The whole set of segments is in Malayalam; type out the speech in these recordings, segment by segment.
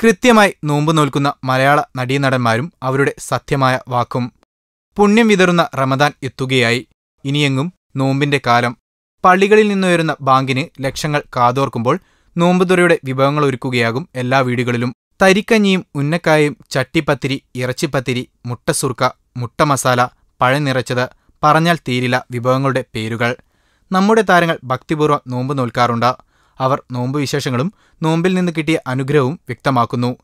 കൃത്യമായി നോമ്പ് നോൽക്കുന്ന മലയാള നടീനടന്മാരും അവരുടെ സത്യമായ വാക്കും പുണ്യം വിതറുന്ന റമദാൻ എത്തുകയായി. ഇനിയെങ്ങും നോമ്പിന്റെ കാലം. പള്ളികളിൽ നിന്നുയരുന്ന ബാങ്കിന് ലക്ഷങ്ങൾ കാതോർക്കുമ്പോൾ നോമ്പുതുറയുടെ വിഭവങ്ങൾ ഒരുക്കുകയാകും എല്ലാ വീടുകളിലും. തരിക്കഞ്ഞിയും ഉന്നക്കായും ചട്ടിപ്പത്തിരി ഇറച്ചിപ്പത്തിരി മുട്ടസുർക്ക മുട്ട മസാല പഴം നിറച്ചത് പറഞ്ഞാൽ തീരില്ല വിഭവങ്ങളുടെ പേരുകൾ. നമ്മുടെ താരങ്ങൾ ഭക്തിപൂർവം നോമ്പ് നോൽക്കാറുണ്ട്. അവർ നോമ്പ് വിശേഷങ്ങളും നോമ്പിൽ നിന്ന് കിട്ടിയ അനുഗ്രഹവും വ്യക്തമാക്കുന്നു.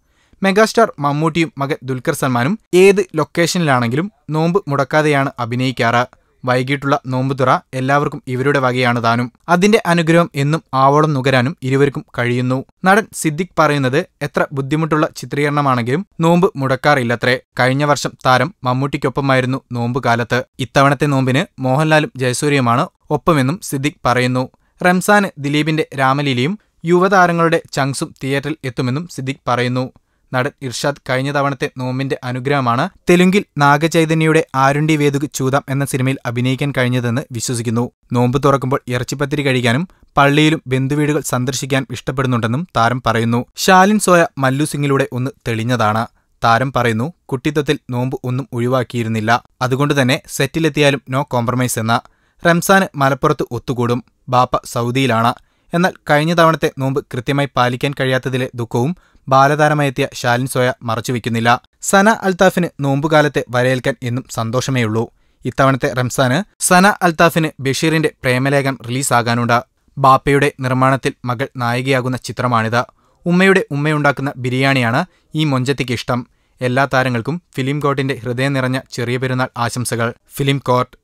മെഗാസ്റ്റാർ മമ്മൂട്ടിയും മകൻ ദുൽഖർ സൽമാനും ഏത് ലൊക്കേഷനിലാണെങ്കിലും നോമ്പ് മുടക്കാതെയാണ് അഭിനയിക്കാറ്. വൈകിട്ടുള്ള നോമ്പുതുറ എല്ലാവർക്കും ഇവരുടെ വകയാണ് താനും. അതിന്റെ അനുഗ്രഹം എന്നും ആവോളം നുകരാനും ഇരുവർക്കും കഴിയുന്നു. നടൻ സിദ്ദിഖ് പറയുന്നത് എത്ര ബുദ്ധിമുട്ടുള്ള ചിത്രീകരണമാണെങ്കിലും നോമ്പ് മുടക്കാറില്ലത്രേ. കഴിഞ്ഞ വർഷം താരം മമ്മൂട്ടിക്കൊപ്പമായിരുന്നു നോമ്പ് കാലത്ത്. ഇത്തവണത്തെ നോമ്പിന് മോഹൻലാലും ജയസൂര്യയുമാണ് ഒപ്പമെന്നും സിദ്ദിഖ് പറയുന്നു. റംസാന് ദിലീപിന്റെ രാമലീലയും യുവതാരങ്ങളുടെ ചങ്സും തിയേറ്ററിൽ എത്തുമെന്നും സിദ്ദിഖ് പറയുന്നു. നടൻ ഇർഷാദ് കഴിഞ്ഞ തവണത്തെ നോമ്പിന്റെ അനുഗ്രഹമാണ് തെലുങ്കിൽ നാഗചൈതന്യയുടെ ആരുണ്ടി വേദുക് ചൂതം എന്ന സിനിമയിൽ അഭിനയിക്കാൻ കഴിഞ്ഞതെന്ന് വിശ്വസിക്കുന്നു. നോമ്പ് തുറക്കുമ്പോൾ ഇറച്ചിപ്പത്തിരി കഴിക്കാനും പള്ളിയിലും ബന്ധുവീടുകൾ സന്ദർശിക്കാൻ ഇഷ്ടപ്പെടുന്നുണ്ടെന്നും താരം പറയുന്നു. ഷാലിൻ സോയ മല്ലു സിംഗിലൂടെ ഒന്ന് തെളിഞ്ഞതാണ്. താരം പറയുന്നു കുട്ടിത്വത്തിൽ നോമ്പ് ഒന്നും ഒഴിവാക്കിയിരുന്നില്ല. അതുകൊണ്ടുതന്നെ സെറ്റിലെത്തിയാലും നോ കോംപ്രമൈസ് എന്ന റംസാന് മലപ്പുറത്ത് ഒത്തുകൂടും. ബാപ്പ സൗദിയിലാണ്. എന്നാൽ കഴിഞ്ഞ തവണത്തെ നോമ്പ് കൃത്യമായി പാലിക്കാൻ കഴിയാത്തതിലെ ദുഃഖവും ബാലതാരമായെത്തിയ ഷാലിൻ സോയ മറച്ചുവെക്കുന്നില്ല സന അൽതാഫിന് നോമ്പുകാലത്തെ വരയേൽക്കാൻ എന്നും സന്തോഷമേയുള്ളൂ. ഇത്തവണത്തെ റംസാന് സന അൽതാഫിന് ബഷീറിന്റെ പ്രേമലേഖനം റിലീസാകാനുണ്ട്. ബാപ്പയുടെ നിർമ്മാണത്തിൽ മകൾ നായികയാകുന്ന ചിത്രമാണിത്. ഉമ്മയുടെ ഉമ്മയുണ്ടാക്കുന്ന ബിരിയാണിയാണ് ഈ മൊഞ്ചത്തിക്ക് ഇഷ്ടം. എല്ലാ താരങ്ങൾക്കും ഫിലിം കോർട്ടിന്റെ ഹൃദയം നിറഞ്ഞ ചെറിയ പെരുന്നാൾ ആശംസകൾ. Film court